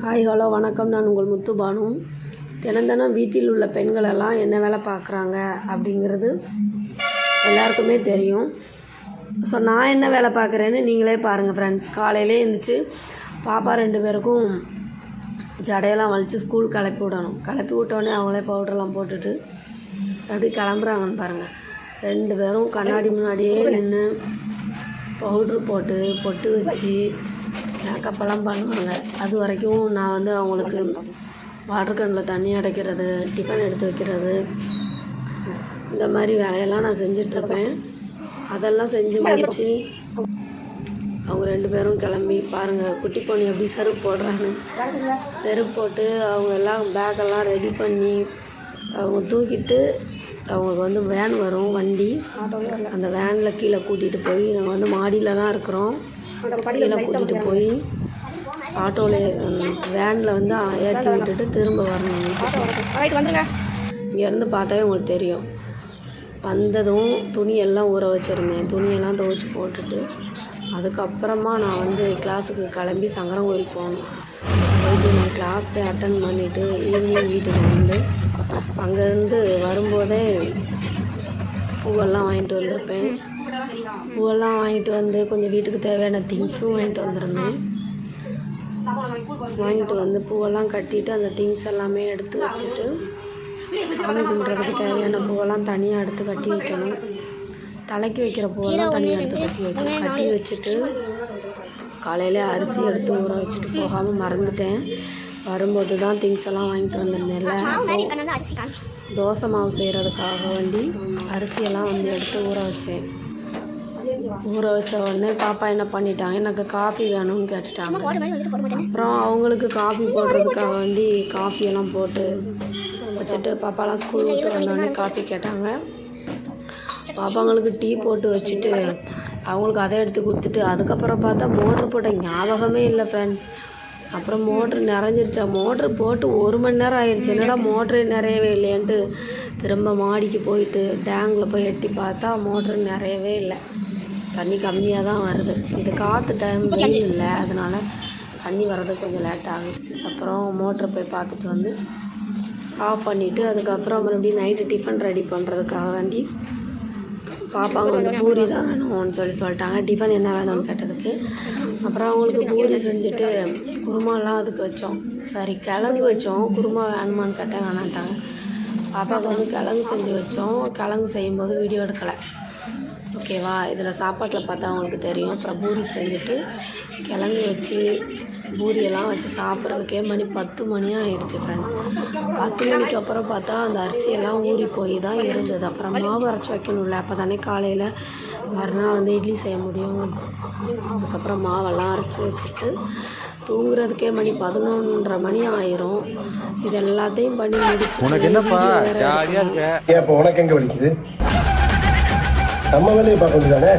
Hi hello வணக்கம். நான் உங்கள் முத்துபானு தினம் தினம் வீட்டில் உள்ள பெண்களெல்லாம் என்ன வேலை பார்க்குறாங்க அப்படிங்கிறது எல்லாருக்குமே தெரியும். ஸோ நான் என்ன வேலை பார்க்குறேன்னு நீங்களே பாருங்கள் ஃப்ரெண்ட்ஸ் காலையிலே எழுந்திரிச்சு பாப்பா ரெண்டு பேருக்கும் ஜடையெல்லாம் வலித்து ஸ்கூல் கிளப்பி விடணும். கிளப்பி விட்டோடனே அவங்களே பவுடர்லாம் போட்டுட்டு அப்படி கிளம்புறாங்கன்னு பாருங்கள் ரெண்டு பேரும் கண்ணாடி முன்னாடியே நின்று பவுட்ரு போட்டு பொட்டு வச்சு மேக்கப்பெல்லாம் பண்ணுவாங்க. அது வரைக்கும் நான் வந்து அவங்களுக்கு வாட்டர் கேனில் தண்ணி அடைக்கிறது டிஃபன் எடுத்து வைக்கிறது இந்த மாதிரி வேலையெல்லாம் நான் செஞ்சிட்ருப்பேன். அதெல்லாம் செஞ்சு முடிச்சு அவங்க ரெண்டு பேரும் கிளம்பி பாருங்கள் குட்டி பொண்ணு எப்படி செருப்பு போடுறாங்க செருப்பு போட்டு அவங்க எல்லாம் பேக்கெல்லாம் ரெடி பண்ணி அவங்க தூக்கிட்டு அவங்களுக்கு வந்து வேன் வரும் வண்டி. அந்த வேனில் கீழே கூட்டிகிட்டு போய் நாங்கள் வந்து மாடியில் தான் இருக்கிறோம். கீழே கூட்டிகிட்டு போய் ஆட்டோவில் வேனில் வந்து ஏற்றி விட்டுட்டு திரும்ப வரணும் வந்துருங்க. இங்கேருந்து பார்த்தாவே உங்களுக்கு தெரியும். வந்ததும் துணியெல்லாம் ஊற வச்சுருந்தேன். துணியெல்லாம் துவைச்சி போட்டுட்டு அதுக்கப்புறமா நான் வந்து கிளாஸுக்கு கிளம்பி சங்கரன் கோயில் போகணும். போயிட்டு நான் கிளாஸ் போய் அட்டன் பண்ணிவிட்டு ஈவினிங் வீட்டுக்கு வந்து அங்கேருந்து வரும்போதே பூவெல்லாம் வாங்கிட்டு வந்திருப்பேன். பூவெல்லாம் வாங்கிட்டு வந்து கொஞ்சம் வீட்டுக்கு தேவையான திங்ஸும் வாங்கிட்டு வந்திருந்தேன். வாங்கிட்டு வந்து பூவெல்லாம் கட்டிட்டு அந்த திங்ஸ் எல்லாமே எடுத்து வச்சுட்டு சாமி கும்பிட்றதுக்கு தேவையான பூவெல்லாம் தனியாக எடுத்து கட்டி வைக்கணும். தலைக்கு வைக்கிற பூவெல்லாம் தனியாக எடுத்து கட்டி வைக்கணும். கட்டி வச்சுட்டு காலையில் அரிசி எடுத்து ஊற வச்சுட்டு போகாமல் மறந்துட்டேன். வரும்போது தான் திங்ஸ் எல்லாம் வாங்கிட்டு வந்திருந்தேன்ல தோசை மாவு செய்கிறதுக்காக வேண்டி அரிசியெல்லாம் வந்து எடுத்து ஊற வச்சேன். ஊற வச்ச உடனே பாப்பா என்ன பண்ணிட்டாங்க எனக்கு காஃபி வேணும்னு கேட்டுட்டாங்க. அப்புறம் அவங்களுக்கு காஃபி போடுறதுக்காக வேண்டி காஃபியெல்லாம் போட்டு வச்சுட்டு பாப்பாலாம் ஸ்கூல் விட்டு வந்தோடனே காஃபி கேட்டாங்க. பாப்பாங்களுக்கு டீ போட்டு வச்சுட்டு அவங்களுக்கு அதை எடுத்து கொடுத்துட்டு அதுக்கப்புறம் பார்த்தா மோட்ரு போட்ட ஞாபகமே இல்லை ஃப்ரெண்ட்ஸ் அப்புறம் மோட்ரு நிறைஞ்சிருச்சா? மோட்ரு போட்டு ஒரு மணி நேரம் ஆயிடுச்சு என்னடா மோட்ரு நிறையவே இல்லையன்ட்டு திரும்ப மாடிக்கு போயிட்டு டேங்கில் போய் எட்டி பார்த்தா மோட்ரு நிறையவே இல்லை. தண்ணி கம்மியாக தான் வருது. இது காற்று டைம் வெயில் இல்லை. அதனால் தண்ணி வர்றது கொஞ்சம் லேட் ஆகிடுச்சு. அப்புறம் மோட்டரை போய் பார்த்துட்டு வந்து ஆஃப் பண்ணிவிட்டு அதுக்கப்புறம் மறுபடியும் நைட்டு டிஃபன் ரெடி பண்ணுறதுக்காக வேண்டி பாப்பாங்க வந்து பூரி தான் வேணும்னு சொல்லி சொல்லிட்டாங்க. டிஃபன் என்ன வேணும்னு கேட்டதுக்கு. அப்புறம் அவங்களுக்கு பூரி செஞ்சுட்டு குருமாலாம் அதுக்கு வச்சோம். சாரி கிழங்கு வச்சோம். குருமா வேணுமான்னு கேட்டேன் வேணான்ட்டாங்க. பாப்பாவுக்கு வந்து கிழங்கு செஞ்சு வச்சோம். கிழங்கு செய்யும்போது வீடியோ எடுக்கலை. ஓகேவா இதில் சாப்பாட்டில் பார்த்தா அவங்களுக்கு தெரியும். அப்புறம் பூரி செஞ்சுட்டு கிழங்கு வச்சு பூரியெல்லாம் வச்சு சாப்பிட்றதுக்கே மணி பத்து மணி ஆயிடுச்சு ஃப்ரெண்ட்ஸ் பத்து மணிக்கு அப்புறம் பார்த்தா அந்த அரிசியெல்லாம் ஊறி போய் தான் இருந்தது. அப்புறம் மாவு அரைச்சி வைக்கணும்ல. அப்போ தானே காலையில் மறுநாள் வந்து இட்லி செய்ய முடியும். அதுக்கப்புறம் மாவெல்லாம் அரைச்சி வச்சுட்டு தூங்குறதுக்கே மணி பதினொன்றரை மணி ஆயிரும். இது எல்லாத்தையும் பண்ணி முடிச்சு உனக்கு என்னப்பா? உனக்கு எங்க வலிக்குது? நம்ம வேலையை பார்க்க வேண்டியதானே?